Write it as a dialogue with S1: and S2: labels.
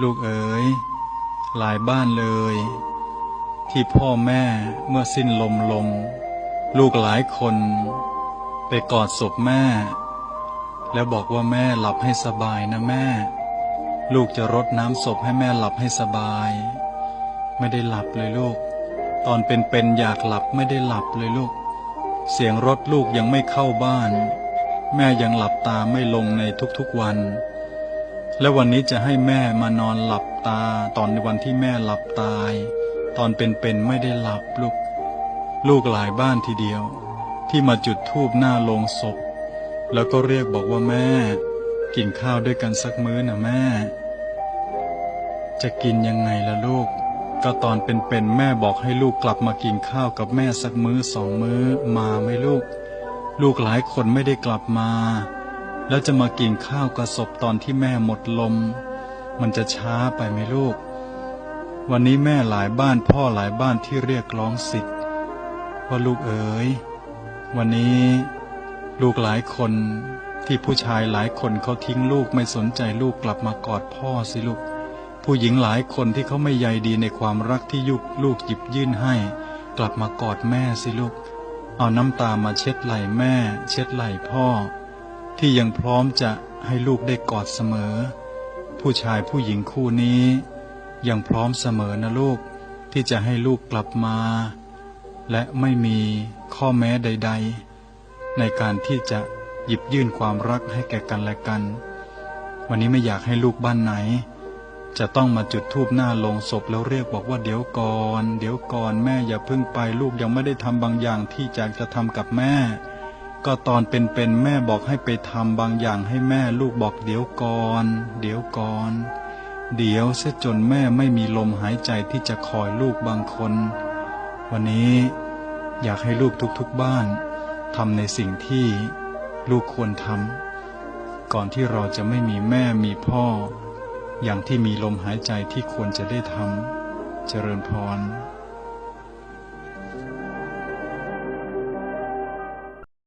S1: ลูกเอ๋ย หลายบ้านเลย ที่พ่อแม่เมื่อสิ้นลมลง ลูกหลายคน ไปกอดศพแม่ แล้วบอกว่าแม่หลับให้สบายนะแม่ ลูกจะรดน้ำศพให้แม่หลับให้สบาย ไม่ได้หลับเลยลูก ตอนเป็นๆอยากหลับไม่ได้หลับเลยลูก เสียงรถลูกยังไม่เข้าบ้าน แม่ยังหลับตาไม่ลงในทุกๆวัน และวันนี้จะให้แม่มานอนหลับตา ตอนในวันที่แม่หลับตาย ตอนเป็นๆไม่ได้หลับลูก ลูกหลายบ้านทีเดียว ที่มาจุดธูปหน้าโลงศพ แล้วก็เรียกบอกว่าแม่ กินข้าวด้วยกันสักมื้อนะแม่ จะกินยังไงล่ะลูก ก็ตอนเป็นๆแม่บอกให้ลูกกลับมากินข้าวกับแม่สักมื้อสองมื้อมาไหมลูก ลูกหลายคนไม่ได้กลับมา แล้วจะมากินข้าวกับศพตอนที่แม่หมดลม มันจะช้าไปไหมลูก วันนี้แม่หลายบ้านพ่อหลายบ้านที่เรียกร้องสิทธิ์ว่าลูกเอ๋ยวันนี้ลูกหลายคนที่ผู้ชายหลายคนเขาทิ้งลูกไม่สนใจลูกกลับมากอดพ่อสิลูก ผู้หญิงหลายคนที่เขาไม่ใยดีในความรักที่ยุกลูกหยิบยื่นให้ กลับมากอดแม่สิลูก เอาน้ำตามาเช็ดไหล่แม่ เช็ดไหล่พ่อ ที่ยังพร้อมจะให้ลูกได้กอดเสมอ ผู้ชายผู้หญิงคู่นี้ ยังพร้อมเสมอนะลูกที่จะให้ลูกกลับมา และไม่มีข้อแม้ใด ๆ ในการที่จะหยิบยื่นความรักให้แก่กันและกัน วันนี้ไม่อยากให้ลูกบ้านไหน จะต้องมาจุดธูปหน้าโลงศพแล้วเรียกบอกว่าเดี๋ยวก่อน เดี๋ยวก่อนแม่อย่าเพิ่งไปลูกยังไม่ได้ทำบางอย่างที่อยากจะทำกับแม่ ก็ตอนเป็นๆแม่บอกให้ไปทำบางอย่างให้แม่ลูกบอกเดี๋ยวก่อน เดี๋ยวก่อน เดี๋ยวเสียจนแม่ไม่มีลมหายใจที่จะคอยลูกบางคน วันนี้อยากให้ลูกทุกๆบ้านทำในสิ่งที่ลูกควรทำก่อนที่เราจะไม่มีแม่มีพ่อ อย่างที่มีลมหายใจที่ควรจะได้ทำเจริญพร